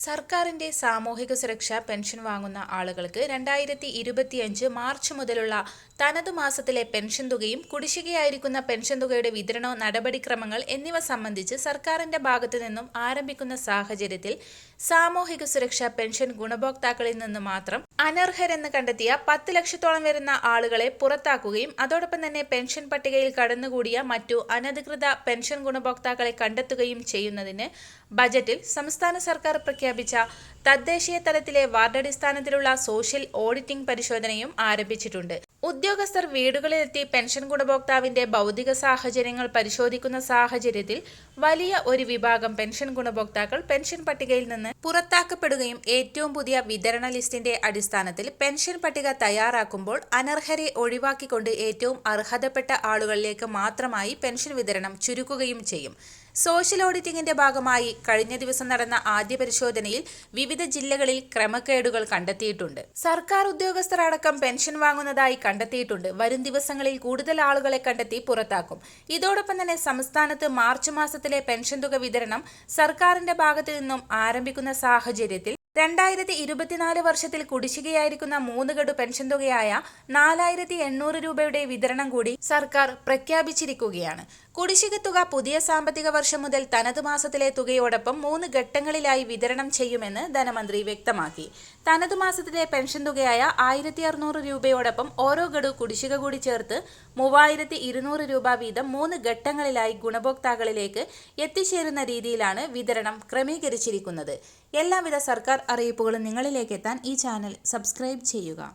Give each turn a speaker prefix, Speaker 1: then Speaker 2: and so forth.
Speaker 1: സർക്കാരിന്റെ സാമൂഹിക സുരക്ഷാ പെൻഷൻ വാങ്ങുന്ന ആളുകൾക്ക് രണ്ടായിരത്തി ഇരുപത്തിയഞ്ച് മാർച്ച് മുതലുള്ള തനതു മാസത്തിലെ പെൻഷൻ തുകയും കുടിശ്ശികയായിരിക്കുന്ന പെൻഷൻ തുകയുടെ വിതരണവും നടപടിക്രമങ്ങൾ എന്നിവ സംബന്ധിച്ച് സർക്കാരിന്റെ ഭാഗത്തു നിന്നും ആരംഭിക്കുന്ന സാഹചര്യത്തിൽ സാമൂഹിക സുരക്ഷാ പെൻഷൻ ഗുണഭോക്താക്കളിൽ നിന്ന് മാത്രം അനർഹരെന്ന് കണ്ടെത്തിയ പത്ത് ലക്ഷത്തോളം വരുന്ന ആളുകളെ പുറത്താക്കുകയും അതോടൊപ്പം തന്നെ പെൻഷൻ പട്ടികയിൽ കടന്നുകൂടിയ മറ്റു അനധികൃത പെൻഷൻ ഗുണഭോക്താക്കളെ കണ്ടെത്തുകയും ചെയ്യുന്നതിന് ബജറ്റിൽ സംസ്ഥാന സർക്കാർ പ്രഖ്യാപിച്ച തദ്ദേശീയ തലത്തിലെ വാർഡടിസ്ഥാനത്തിലുള്ള സോഷ്യൽ ഓഡിറ്റിംഗ് പരിശോധനയും ആരംഭിച്ചിട്ടുണ്ട്. ഉദ്യോഗസ്ഥർ വീടുകളിലെത്തി പെൻഷൻ ഗുണഭോക്താവിന്റെ ഭൗതിക സാഹചര്യങ്ങൾ പരിശോധിക്കുന്ന സാഹചര്യത്തിൽ വലിയ ഒരു വിഭാഗം പെൻഷൻ ഗുണഭോക്താക്കൾ പെൻഷൻ പട്ടികയിൽ നിന്ന് പുറത്താക്കപ്പെടുകയും ഏറ്റവും പുതിയ വിതരണ ലിസ്റ്റിന്റെ അടിസ്ഥാനത്തിൽ പെൻഷൻ പട്ടിക തയ്യാറാക്കുമ്പോൾ അനർഹരെ ഒഴിവാക്കിക്കൊണ്ട് ഏറ്റവും അർഹതപ്പെട്ട ആളുകളിലേക്ക് മാത്രമായി പെൻഷൻ വിതരണം ചുരുക്കുകയും ചെയ്യും. സോഷ്യൽ ഓഡിറ്റിംഗിന്റെ ഭാഗമായി കഴിഞ്ഞ ദിവസം നടന്ന ആദ്യ പരിശോധനയിൽ വിവിധ ജില്ലകളിൽ ക്രമക്കേടുകൾ കണ്ടെത്തിയിട്ടുണ്ട്. സർക്കാർ ഉദ്യോഗസ്ഥർ അടക്കം പെൻഷൻ വാങ്ങുന്നതായി കണ്ടെത്തിയിട്ടുണ്ട്. വരും ദിവസങ്ങളിൽ കൂടുതൽ ആളുകളെ കണ്ടെത്തി പുറത്താക്കും. ഇതോടൊപ്പം തന്നെ സംസ്ഥാനത്ത് മാർച്ച് മാസത്തിലെ പെൻഷൻ തുക വിതരണം സർക്കാരിന്റെ ഭാഗത്തു നിന്നും ആരംഭിക്കുന്ന സാഹചര്യത്തിൽ രണ്ടായിരത്തി ഇരുപത്തിനാല് വർഷത്തിൽ കുടിശ്ശികയായിരിക്കുന്ന മൂന്ന് ഗഡു പെൻഷൻ തുകയായ നാലായിരത്തി എണ്ണൂറ് രൂപയുടെ വിതരണം കൂടി സർക്കാർ പ്രഖ്യാപിച്ചിരിക്കുകയാണ്. കുടിശ്ശിക തുക പുതിയ സാമ്പത്തിക വർഷം മുതൽ തനത് മാസത്തിലെ തുകയോടൊപ്പം മൂന്ന് ഘട്ടങ്ങളിലായി വിതരണം ചെയ്യുമെന്ന് ധനമന്ത്രി വ്യക്തമാക്കി. തനത് മാസത്തിലെ പെൻഷൻ തുകയായ ആയിരത്തി അറുന്നൂറ് രൂപയോടൊപ്പം ഓരോ ഗഡു കുടിശ്ശിക കൂടി ചേർത്ത് മൂവായിരത്തി ഇരുന്നൂറ് രൂപ വീതം മൂന്ന് ഘട്ടങ്ങളിലായി ഗുണഭോക്താക്കളിലേക്ക് എത്തിച്ചേരുന്ന രീതിയിലാണ് വിതരണം ക്രമീകരിച്ചിരിക്കുന്നത്. എല്ലാവിധ സർക്കാർ അറിയിപ്പുകളും നിങ്ങളിലേക്ക് എത്താൻ ഈ ചാനൽ സബ്സ്ക്രൈബ് ചെയ്യുക.